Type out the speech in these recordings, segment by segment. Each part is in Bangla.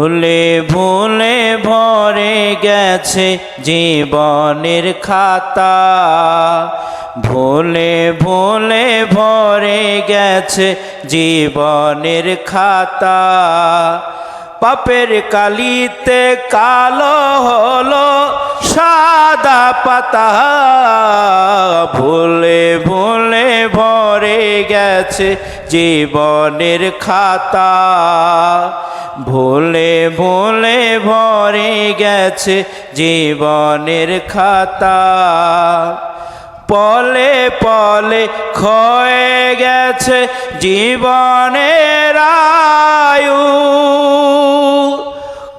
ভুলে ভুলে ভরে গেছে জীবনের খাতা। ভুলে ভুলে ভরে গেছে জীবনের খাতা। পাপের কালিতে কালো হলো সাদা পাতা। ভুলে ভুলে ভরে গেছে জীবনের খাতা। ভুলে ভুলে ভরে গেছে জীবনের খাতা। পলে পলে ক্ষয়ে গেছে জীবনের আয়ু।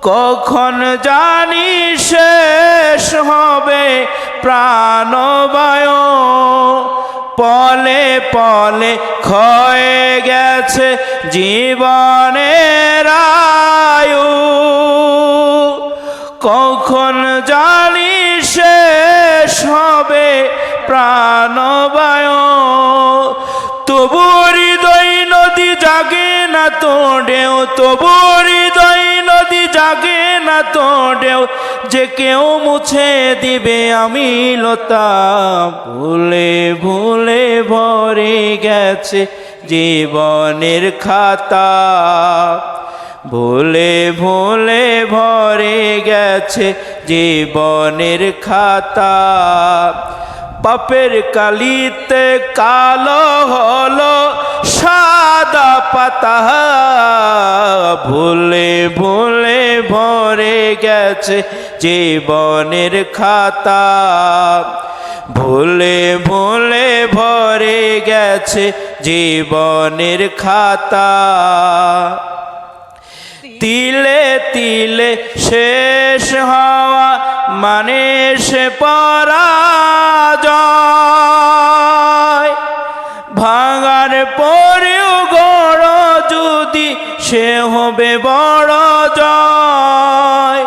কখন জানি শেষ হবে প্রাণবায়ু। পলে পলে ক্ষয়ে গেছে জীবনের আয়ু কখন জানি শেষ হবে প্রাণবায়ু। তবু হৃদয় নদী জাগে না তোড়েও তবু হৃদয় নদী জাগে না তোড়েও যে কেউ মুছে দিবে আমি লতা। ভুলে ভুলে ভরে গেছে জীবনের খাতা। ভুলে ভুলে ভরে গেছে জীবনের খাতা। পাপের কালিতে কালো হলো সাদা পাতা। ভুলে ভুলে ভরে গেছে জীবনের খাতা। ভুলে ভুলে ভরে গেছে জীবনের খাতা। তিলে তিলে শেষ হওয়া মানে সে পরাজয়। ভাঙার পরেও গড় যদি সে হবে বড় জয়।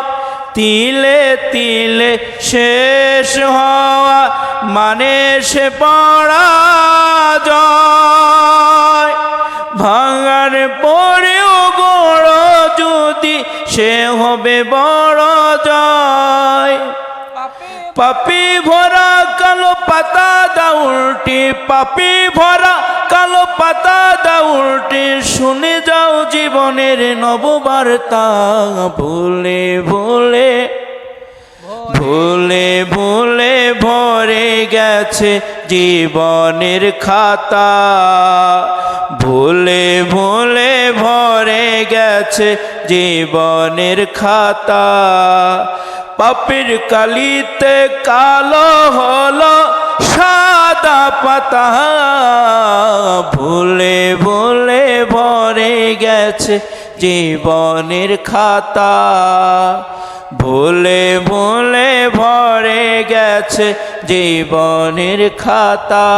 তিলে তিলে শেষ হওয়া মানে সে পরাজয়। ভাঙার যদি সে হবে বড় জয়। পাপি ভরা কালো পাতা দাউলটি পাপি ভরা কালো পাতা দাউলটি শুনে যাও জীবনের নববার্তা। ভুলে ভুলে ভুলে ভুলে ভরে গেছে জীবনের খাতা। ভুলে ভুলে ভরে গেছে জীবনের খাতা। পাপের কালিতে কালো হলো সাদা পাতা। ভুলে ভুলে ভরে গেছে জীবনের খাতা। ভুলে ভুলে ভরে গেছে জীবনের খাতা।